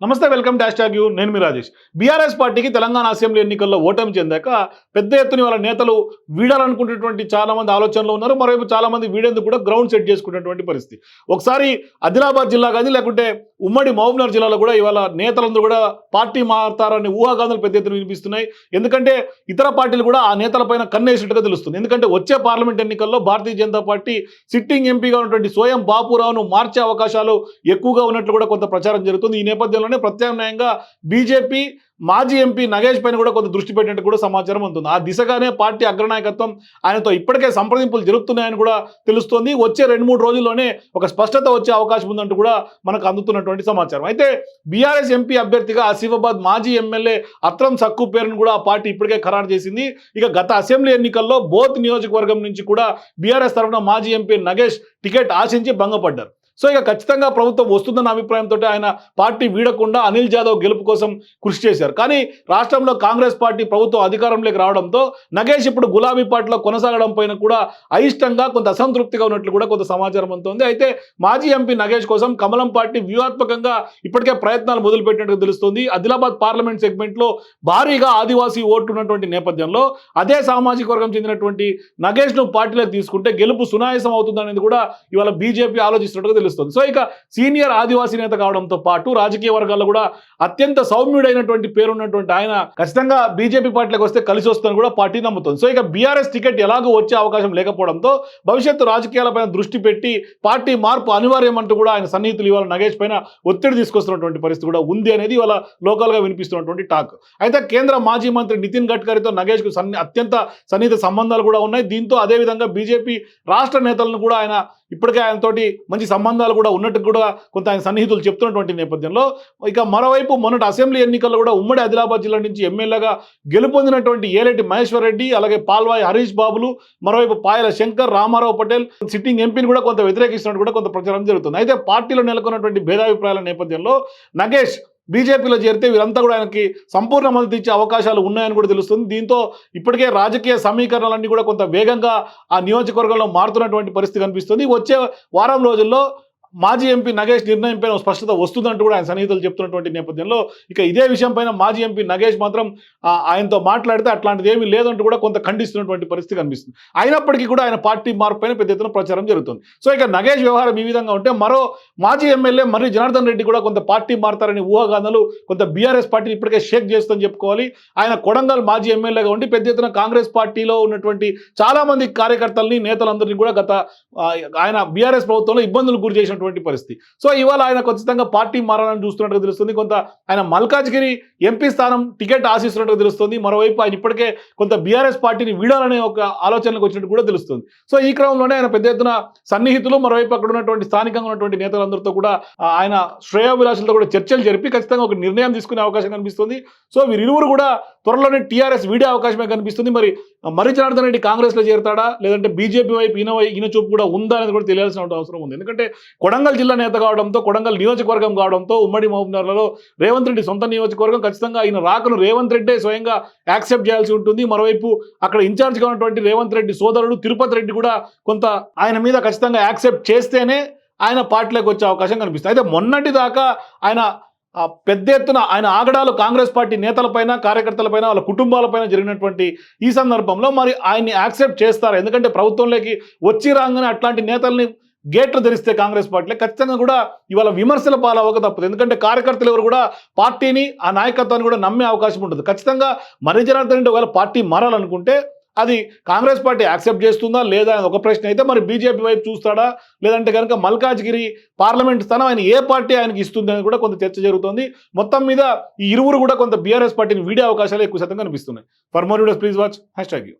నమస్తే welcome dash tag you. నేను మీ Rajesh. BRS పార్టీకి తెలంగాణ అసెంబ్లీ ఎన్నికల్లో ఓటమి చెందాక పెద్ద ఎత్తున వాళ్ళ నేతలు వీడాలనుకునేటువంటి చాలా మంది ఆలోచనలో ఉన్నారు. మరోవైపు చాలా మంది వీడేందుకు కూడా గ్రౌండ్ సెట్ చేసుకునేటువంటి పరిస్థితి. ఒకసారి ఆదిలాబాద్ జిల్లా కానీ లేకుంటే ఉమ్మడి మహబూబ్నగర్ జిల్లాలో కూడా ఇవాళ నేతలందరూ కూడా పార్టీ మారతారని ఊహాగానాలు పెద్ద ఎత్తున వినిపిస్తున్నాయి. ఎందుకంటే ఇతర పార్టీలు కూడా ఆ నేతలపైన కన్నేసినట్టుగా తెలుస్తుంది. ఎందుకంటే వచ్చే పార్లమెంట్ ఎన్నికల్లో భారతీయ జనతా పార్టీ సిట్టింగ్ ఎంపీగా ఉన్నటువంటి స్వయం బాపురావును మార్చే అవకాశాలు ఎక్కువగా ఉన్నట్లు కూడా కొంత ప్రచారం జరుగుతుంది. ఈ నేపథ్యంలోనే ప్రత్యామ్నాయంగా బీజేపీ మాజీ ఎంపీ నగేష్ పైన కూడా కొంత దృష్టి పెట్టినట్టు కూడా సమాచారం ఉంటుంది. ఆ దిశగానే పార్టీ అగ్రనాయకత్వం ఆయనతో ఇప్పటికే సంప్రదింపులు జరుగుతున్నాయని కూడా తెలుస్తోంది. వచ్చే రెండు మూడు రోజుల్లోనే ఒక స్పష్టత వచ్చే అవకాశం ఉందంటూ కూడా మనకు అందుతున్నటువంటి సమాచారం. అయితే బీఆర్ఎస్ ఎంపీ అభ్యర్థిగా ఆసిఫాబాద్ మాజీ ఎమ్మెల్యే అత్రం సక్కు పేరును కూడా ఆ పార్టీ ఇప్పటికే ఖరారు చేసింది. ఇక గత అసెంబ్లీ ఎన్నికల్లో బోత్ నియోజకవర్గం నుంచి కూడా బీఆర్ఎస్ తరఫున మాజీ ఎంపీ నగేష్ టికెట్ ఆశించి భంగపడ్డారు. సో ఇక ఖచ్చితంగా ప్రభుత్వం వస్తుందన్న అభిప్రాయంతో ఆయన పార్టీ వీడకుండా అనిల్ జాదవ్ గెలుపు కోసం కృషి చేశారు. కానీ రాష్ట్రంలో కాంగ్రెస్ పార్టీ ప్రభుత్వం అధికారంలోకి రావడంతో నగేష్ ఇప్పుడు గులాబీ పార్టీలో కొనసాగడం పైన కూడా అయిష్టంగా కొంత అసంతృప్తిగా ఉన్నట్లు కూడా కొంత సమాచారం అందుతోంది. అయితే మాజీ ఎంపీ నగేష్ కోసం కమలం పార్టీ వ్యూహాత్మకంగా ఇప్పటికే ప్రయత్నాలు మొదలుపెట్టినట్టు తెలుస్తుంది. ఆదిలాబాద్ పార్లమెంట్ సెగ్మెంట్లో భారీగా ఆదివాసీ ఓట్లు ఉన్నటువంటి నేపథ్యంలో అదే సామాజిక వర్గం చెందినటువంటి నగేష్ను పార్టీలోకి తీసుకుంటే గెలుపు సునాయాసం అవుతుందనేది కూడా ఇవాళ బీజేపీ ఆలోచిస్తున్నట్టుగా తెలుస్తుంది. సో ఇక సీనియర్ ఆదివాసీ నేత కావడంతో పాటు రాజకీయ వర్గాల్లో కూడా అత్యంత సౌమ్యుడైనటువంటి పేరున్నటువంటి ఆయన ఖచ్చితంగా బీజేపీ పార్టీలకు వస్తే కలిసి వస్తుందని కూడా పార్టీ నమ్ముతుంది. సో ఇక బీఆర్ఎస్ టికెట్ ఎలాగో వచ్చే అవకాశం లేకపోవడంతో భవిష్యత్తు రాజకీయాలపైన దృష్టి పెట్టి పార్టీ మార్పు అనివార్యమంటూ కూడా ఆయన సన్నిహితులు ఇవాళ నగేష్ పైన ఒత్తిడి తీసుకొస్తున్నటువంటి పరిస్థితి కూడా ఉంది అనేది ఇవాళ లోకల్గా వినిపిస్తున్నటువంటి టాక్. అయితే కేంద్ర మాజీ మంత్రి నితిన్ గడ్కరీతో నగేష్కు సన్ని అత్యంత సన్నిహిత సంబంధాలు కూడా ఉన్నాయి. దీంతో అదేవిధంగా బీజేపీ రాష్ట్ర నేతలను కూడా ఆయన ఇప్పటికే ఆయనతోటి మంచి సంబంధాలు కూడా ఉన్నట్టు కూడా కొంత ఆయన సన్నిహితులు చెప్తున్నటువంటి నేపథ్యంలో ఇక మరోవైపు మొన్నటి అసెంబ్లీ ఎన్నికల్లో కూడా ఉమ్మడి ఆదిలాబాద్ జిల్లా నుంచి ఎమ్మెల్యేగా గెలుపొందినటువంటి ఏలటి మహేశ్వర్ రెడ్డి అలాగే పాల్వాయి హరీష్ బాబులు మరోవైపు పాయల శంకర్ రామారావు పటేల్ సిట్టింగ్ ఎంపీని కూడా కొంత వ్యతిరేకిస్తున్నట్టు కూడా కొంత ప్రచారం జరుగుతుంది. అయితే పార్టీలో నెలకొన్నటువంటి భేదాభిప్రాయాల నేపథ్యంలో నగేష్ బీజేపీలో చేరితే వీరంతా కూడా ఆయనకి సంపూర్ణ మద్దతు ఇచ్చే అవకాశాలు ఉన్నాయని కూడా తెలుస్తుంది. దీంతో ఇప్పటికే రాజకీయ సమీకరణలన్నీ కూడా కొంత వేగంగా ఆ నియోజకవర్గంలో మారుతున్నటువంటి పరిస్థితి కనిపిస్తుంది. వచ్చే వారం రోజుల్లో మాజీ ఎంపీ నగేష్ నిర్ణయం పైన స్పష్టత వస్తుందంటూ కూడా ఆయన సన్నిహితులు చెప్తున్నటువంటి నేపథ్యంలో ఇక ఇదే విషయం పైన మాజీ ఎంపీ నగేష్ మాత్రం ఆయనతో మాట్లాడితే అట్లాంటిది ఏమీ లేదంటూ కూడా కొంత ఖండిస్తున్నటువంటి పరిస్థితి కనిపిస్తుంది. అయినప్పటికీ కూడా ఆయన పార్టీ మార్పు పైన పెద్ద ఎత్తున ప్రచారం జరుగుతుంది. సో ఇక నగేష్ వ్యవహారం ఈ విధంగా ఉంటే మరో మాజీ ఎమ్మెల్యే మర్రి జనార్దన్ రెడ్డి కూడా కొంత పార్టీ మారతారని ఊహాగానాలు కొంత బీఆర్ఎస్ పార్టీని ఇప్పటికే షేక్ చేస్తుందని చెప్పుకోవాలి. ఆయన కొడంగల్ మాజీ ఎమ్మెల్యేగా ఉండి పెద్ద ఎత్తున కాంగ్రెస్ పార్టీలో ఉన్నటువంటి చాలా మంది కార్యకర్తల్ని నేతలందరినీ కూడా గత ఆయన బీఆర్ఎస్ ప్రభుత్వంలో ఇబ్బందులు గురి చేసినటువంటి పరిస్థితి. సో ఇవాళ ఆయన ఖచ్చితంగా పార్టీ మారాలని చూస్తున్నట్టుగా తెలుస్తుంది. కొంత ఆయన మల్కాజ్గిరి ఎంపీ స్థానం టికెట్ ఆశిస్తున్నట్టుగా తెలుస్తుంది. మరోవైపు ఆయన ఇప్పటికే కొంత బీఆర్ఎస్ పార్టీని వీడాలనే ఒక ఆలోచనలకు వచ్చినట్టు కూడా తెలుస్తుంది. సో ఈ క్రమంలోనే ఆయన పెద్ద ఎత్తున సన్నిహితులు మరోవైపు అక్కడ ఉన్నటువంటి స్థానికంగా ఉన్నటువంటి నేతలందరితో కూడా ఆయన శ్రేయాభిలాషులతో కూడా చర్చలు జరిపి ఖచ్చితంగా ఒక నిర్ణయం తీసుకునే అవకాశం కనిపిస్తుంది. సో వీరిరువురు కూడా త్వరలోనే టీఆర్ఎస్ వీడే అవకాశమే కనిపిస్తుంది. మరి మరి జనార్దన్ రెడ్డి కాంగ్రెస్లో చేరతాడా? లేదంటే బీజేపీ వైపు ఈయన ఈయన చూపు కూడా ఉందా అనేది కూడా తెలియాల్సిన అవసరం ఉంది. ఎందుకంటే కొడంగల్ జిల్లా నేత కావడంతో కొడంగల్ నియోజకవర్గం కావడంతో ఉమ్మడి మహబూబ్నగర్లో రేవంత్ రెడ్డి సొంత నియోజకవర్గం ఖచ్చితంగా ఆయన రాకను రేవంత్ రెడ్డే స్వయంగా యాక్సెప్ట్ చేయాల్సి ఉంటుంది. మరోవైపు అక్కడ ఇన్ఛార్జ్గా ఉన్నటువంటి రేవంత్ రెడ్డి సోదరుడు తిరుపతి రెడ్డి కూడా కొంత ఆయన మీద ఖచ్చితంగా యాక్సెప్ట్ చేస్తేనే ఆయన పార్టీలోకి వచ్చే అవకాశం కనిపిస్తుంది. అయితే మొన్నటి దాకా ఆయన పెద్ద ఎత్తున ఆయన ఆగడాలు కాంగ్రెస్ పార్టీ నేతలపైన కార్యకర్తలపైన వాళ్ళ కుటుంబాలపైన జరిగినటువంటి ఈ సందర్భంలో మరి ఆయన్ని యాక్సెప్ట్ చేస్తారు. ఎందుకంటే ప్రభుత్వంలోకి వచ్చి రాగానే అట్లాంటి నేతల్ని గేట్లు ధరిస్తే కాంగ్రెస్ పార్టీలో. ఖచ్చితంగా కూడా ఇవాళ విమర్శల పాలవక తప్పదు. ఎందుకంటే కార్యకర్తలు ఎవరు కూడా పార్టీని ఆ నాయకత్వాన్ని కూడా నమ్మే అవకాశం ఉంటుంది. ఖచ్చితంగా మరి జనార్దన్ రెడ్డి ఒకవేళ పార్టీ మారాలనుకుంటే అది కాంగ్రెస్ పార్టీ యాక్సెప్ట్ చేస్తుందా లేదా అని ఒక ప్రశ్న అయితే మరి బీజేపీ వైపు చూస్తాడా? లేదంటే కనుక మల్కాజ్గిరి పార్లమెంట్ స్థానం ఆయన ఏ పార్టీ ఆయనకి ఇస్తుంది అని కూడా కొంత చర్చ జరుగుతుంది. మొత్తం మీద ఈ ఇరువురు కూడా కొంత బీఆర్ఎస్ పార్టీని వీడే అవకాశాలు ఎక్కువ శాతం కనిపిస్తున్నాయి. For more videos please watch hashtag you